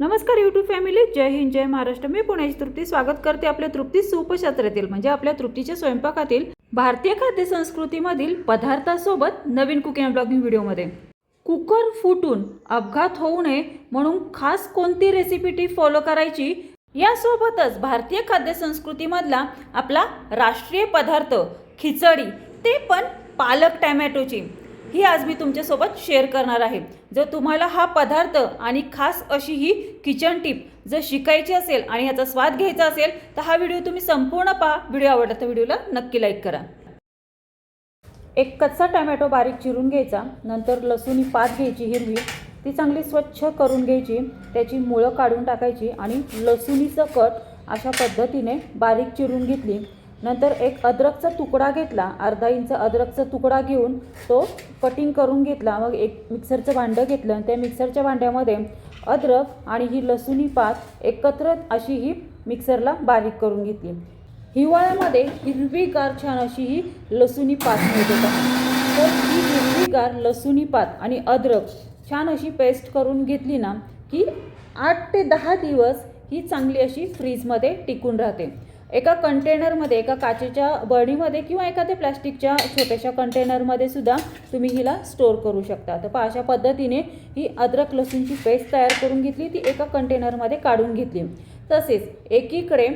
नमस्कार YouTube family जय हिंद जय महाराष्ट्र. मी पुण्याची तृप्ती. स्वागत करते आपल्या तृप्ती सुपशास्त्रातील म्हणजे आपल्या तृप्तीच्या स्वयंपाकातील भारतीय खाद्य संस्कृतीमधील पदार्थासोबत नवीन कुकिंग ब्लॉगिंग व्हिडिओमध्ये. कुकर फुटून अपघात होऊ नये म्हणून खास कोणती रेसिपी टी फॉलो करायची? यासोबतच भारतीय खाद्य संस्कृतीमधला आपला राष्ट्रीय पदार्थ खिचडी ते पण पालक टॅमॅटोची. ही आज मी तुमच्यासोबत शेअर करणार आहे. जर तुम्हाला हा पदार्थ आणि खास अशी ही किचन टिप जर शिकायची असेल आणि याचा स्वाद घ्यायचा असेल तर हा व्हिडिओ तुम्ही संपूर्ण पहा. व्हिडिओ आवडला तर व्हिडिओला नक्की लाईक करा. एक कच्चा टमॅटो बारीक चिरून घ्यायचा. नंतर लसूण ही पात घ्यायची हिरवी. ती चांगली स्वच्छ करून घ्यायची. त्याची मुळं काढून टाकायची आणि लसूणीचं कट अशा पद्धतीने बारीक चिरून घेतली. नंतर एक अद्रकचा तुकडा घेतला अर्धा इंच अद्रकचा तुकडा घेऊन तो कटिंग करून घेतला. मग एक मिक्सरचं भांडं घेतलं आणि त्या मिक्सरच्या भांड्यामध्ये अद्रक आणि ही लसुणी पात एकत्र अशी ही मिक्सरला बारीक करून घेतली. हिवाळ्यामध्ये हिरवीगार छान अशी ही लसुणी पात मिळते तर ही हिरवीगार लसुणी पात आणि अद्रक छान अशी पेस्ट करून घेतली ना की आठ ते दहा दिवस ही चांगली अशी फ्रीजमध्ये टिकून राहते. एका कंटेनरमध्ये एका काचेच्या बडीमध्ये किंवा एखाद्या प्लॅस्टिकच्या छोट्याशा कंटेनरमध्ये सुद्धा तुम्ही हिला स्टोअर करू शकता. तर पहा अशा पद्धतीने ही अद्रक लसूणची पेस्ट तयार करून घेतली ती एका कंटेनरमध्ये काढून घेतली. तसेच एकीकडे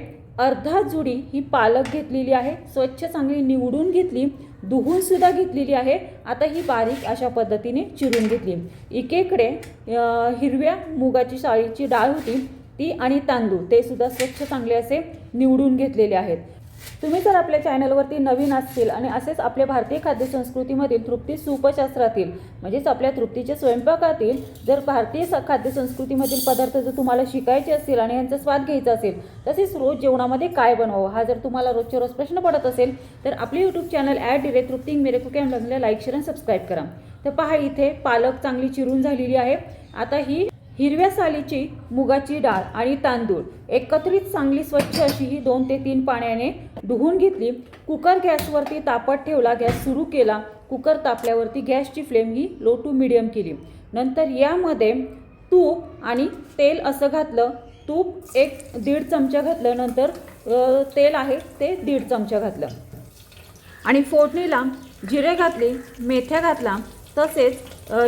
अर्धा जुडी ही पालक घेतलेली आहे स्वच्छ चांगली निवडून घेतली धुवून सुद्धा घेतलेली आहे. आता ही बारीक अशा पद्धतीने चिरून घेतली. एकेकडे हिरव्या मुगाची शाळीची डाळ होती ती आणि तांदूळ ते सुद्धा स्वच्छ चांगले असे निवडून घेतलेले आहेत. तुम्ही जर आपल्या चॅनलवरती नवीन असतील आणि असेच आपल्या भारतीय खाद्यसंस्कृतीमधील तृप्ती सूपशास्त्रातील म्हणजेच आपल्या तृप्तीच्या स्वयंपाकातील जर भारतीय स- खाद्यसंस्कृतीमधील पदार्थ जर तुम्हाला शिकायचे असतील आणि यांचा स्वाद घ्यायचा असेल तसेच रोज जेवणामध्ये काय बनवावं हा जर तुम्हाला रोजच्या रोज प्रश्न पडत असेल तर आपले यूट्यूब चॅनल ॲड डिरे तृप्ती मेरे कुकॅम ब्लॉगला लाईक शेअर आणि सबस्क्राईब करा. तर पहा इथे पालक चांगली चिरून झालेली आहे. आता ही हिरव्या सालीची मुगाची डाळ आणि तांदूळ. एकत्रित चांगली स्वच्छ अशी ही दोन ते तीन पाण्याने धुवून घेतली. कुकर गॅसवरती तापत ठेवला गॅस सुरू केला. कुकर तापल्यावरती गॅसची फ्लेम ही लो टू मिडियम केली. नंतर यामध्ये तूप आणि तेल असं घातलं. तूप एक दीड चमचा घातलं. नंतर तेल आहे ते दीड चमचा घातलं. आणि फोडणीला जिरे घातले मेथ्या घातला. तसेच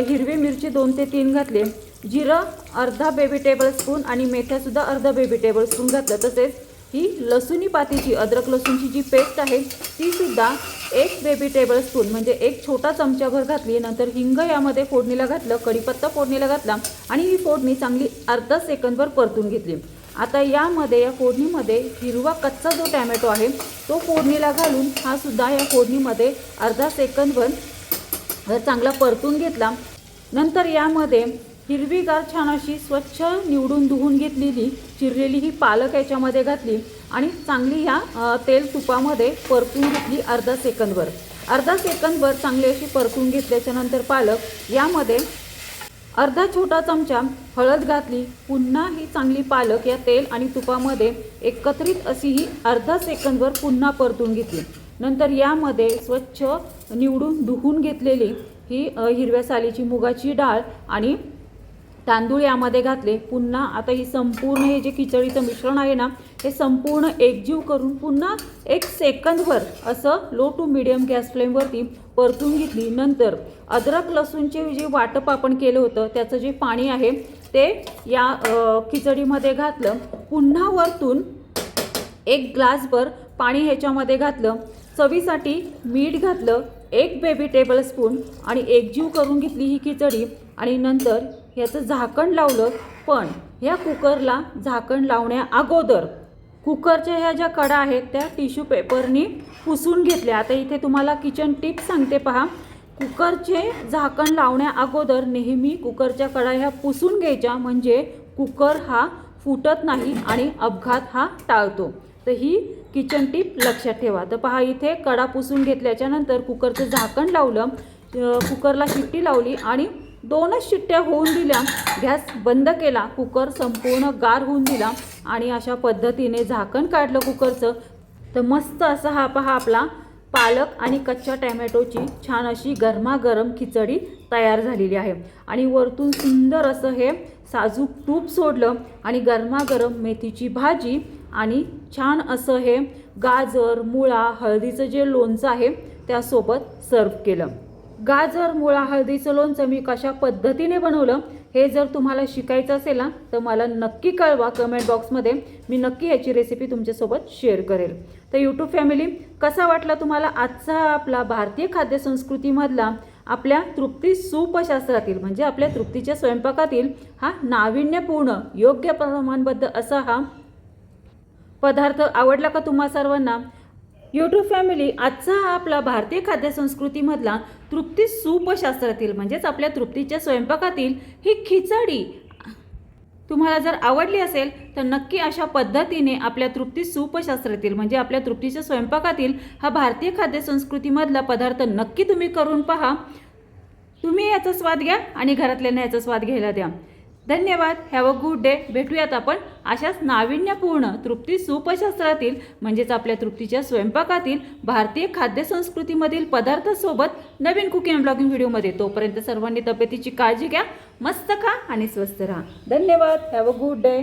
हिरवी मिरची दोन ते तीन घातले. जिरं अर्धा बेबी टेबलस्पून आणि मेथ्यासुद्धा अर्धा बेबी टेबलस्पून घातलं. तसेच ही लसुणी पातीची अद्रक लसूणची जी पेस्ट आहे तीसुद्धा एक बेबी टेबलस्पून म्हणजे एक छोटा चमचाभर घातली. नंतर हिंग यामध्ये फोडणीला घातलं कढीपत्ता फोडणीला घातला आणि ही फोडणी चांगली अर्धा सेकंदवर परतून घेतली. आता यामध्ये या फोडणीमध्ये हिरवा कच्चा जो टॅमॅटो आहे तो फोडणीला घालून हा सुद्धा या फोडणीमध्ये अर्धा सेकंदभर चांगला परतून घेतला. नंतर यामध्ये हिरवीगार छान अशी स्वच्छ निवडून धुवून घेतलेली चिरलेली ही पालक याच्यामध्ये घातली आणि चांगली ह्या तेल तुपामध्ये परतून घेतली अर्धा सेकंदभर. अर्धा सेकंदभर चांगली अशी परतून घेतल्याच्यानंतर पालक यामध्ये अर्धा छोटा चमचा हळद घातली. पुन्हा ही चांगली पालक या तेल आणि तुपामध्ये एकत्रित अशी ही अर्धा सेकंदभर पुन्हा परतून घेतली. नंतर यामध्ये स्वच्छ निवडून धुवून घेतलेली ही हिरव्या सालीची मुगाची डाळ आणि तांदूळ यामध्ये घातले. पुन्हा आता ही संपूर्ण हे जे खिचडीचं मिश्रण आहे ना हे संपूर्ण एकजीव करून पुन्हा एक सेकंदभर असं लो टू मिडियम गॅस फ्लेमवरती परतून घेतली. नंतर अद्रक लसूणचे जे वाटप आपण केलं होतं त्याचं जे पाणी आहे ते या खिचडीमध्ये घातलं. पुन्हा वरतून एक ग्लासभर पाणी ह्याच्यामध्ये घातलं. चवीसाठी मीठ घातलं. एक बेबी टेबल स्पून आणि एकजीव करून घेतली ही खिचडी आणि नंतर ह्याचं झाकण लावलं. पण ह्या कुकरला झाकण लावण्या अगोदर कुकरच्या ह्या ज्या कडा आहेत त्या टिश्यू पेपरनी पुसून घेतल्या. आता इथे तुम्हाला किचन टिप सांगते पहा. कुकरचे झाकण लावण्या अगोदर नेहमी कुकरच्या कडा ह्या पुसून घ्यायच्या. म्हणजे कुकर हा फुटत नाही आणि अपघात हा टाळतो. तर ही किचन टिप लक्षात ठेवा. तर पहा इथे कडा पुसून घेतल्याच्या नंतर कुकरचं झाकण लावलं. कुकरला शिट्टी लावली आणि दोनच शिट्ट्या होऊन दिल्या. गॅस बंद केला. कुकर संपूर्ण गार होऊन दिला आणि अशा पद्धतीने झाकण काढलं कुकरचं. तर मस्त असा हा पहा आपला पालक आणि कच्च्या टॅमॅटोची छान अशी गरमागरम खिचडी तयार झालेली आहे. आणि वरतून सुंदर असं हे साजूक तूप सोडलं आणि गरमागरम मेथीची भाजी आणि छान असं हे गाजर मुळा हळदीचं जे लोणचं आहे त्यासोबत सर्व केलं. गाजर मुळा हळदीचं लोणचं मी कशा पद्धतीने बनवलं हे जर तुम्हाला शिकायचं असेल ना तर मला नक्की कळवा कमेंट बॉक्समध्ये मी नक्की याची रेसिपी तुमच्यासोबत शेअर करेल. तर यूट्यूब फॅमिली कसा वाटला तुम्हाला आजचा आपला भारतीय खाद्यसंस्कृतीमधला आपल्या तृप्ती सूपशास्त्रातील म्हणजे आपल्या तृप्तीच्या स्वयंपाकातील हा नाविन्यपूर्ण योग्य प्रमाणबद्ध असा हा पदार्थ आवडला का तुम्हा सर्वांना? यूट्यूब फॅमिली आजचा हा आपला भारतीय खाद्यसंस्कृतीमधला तृप्ती सूपशास्त्रातील म्हणजेच आपल्या तृप्तीच्या स्वयंपाकातील ही खिचडी तुम्हाला जर आवडली असेल तर नक्की अशा पद्धतीने आपल्या तृप्ती सूपशास्त्रातील म्हणजे आपल्या तृप्तीच्या स्वयंपाकातील हा भारतीय खाद्यसंस्कृतीमधला पदार्थ नक्की तुम्ही करून पहा. तुम्ही याचा स्वाद घ्या आणि घरातल्यांना याचा स्वाद घ्यायला द्या. धन्यवाद. हॅव अ गुड डे भेटूयात आपण अशाच नाविन्यपूर्ण तृप्ती सूपशास्त्रातील म्हणजेच आपल्या तृप्तीच्या स्वयंपाकातील भारतीय खाद्यसंस्कृतीमधील पदार्थासोबत नवीन कुकिंग ब्लॉगिंग व्हिडिओमध्ये. तोपर्यंत सर्वांनी तब्येतीची काळजी घ्या मस्त खा आणि स्वस्त राहा. धन्यवाद. Have a good day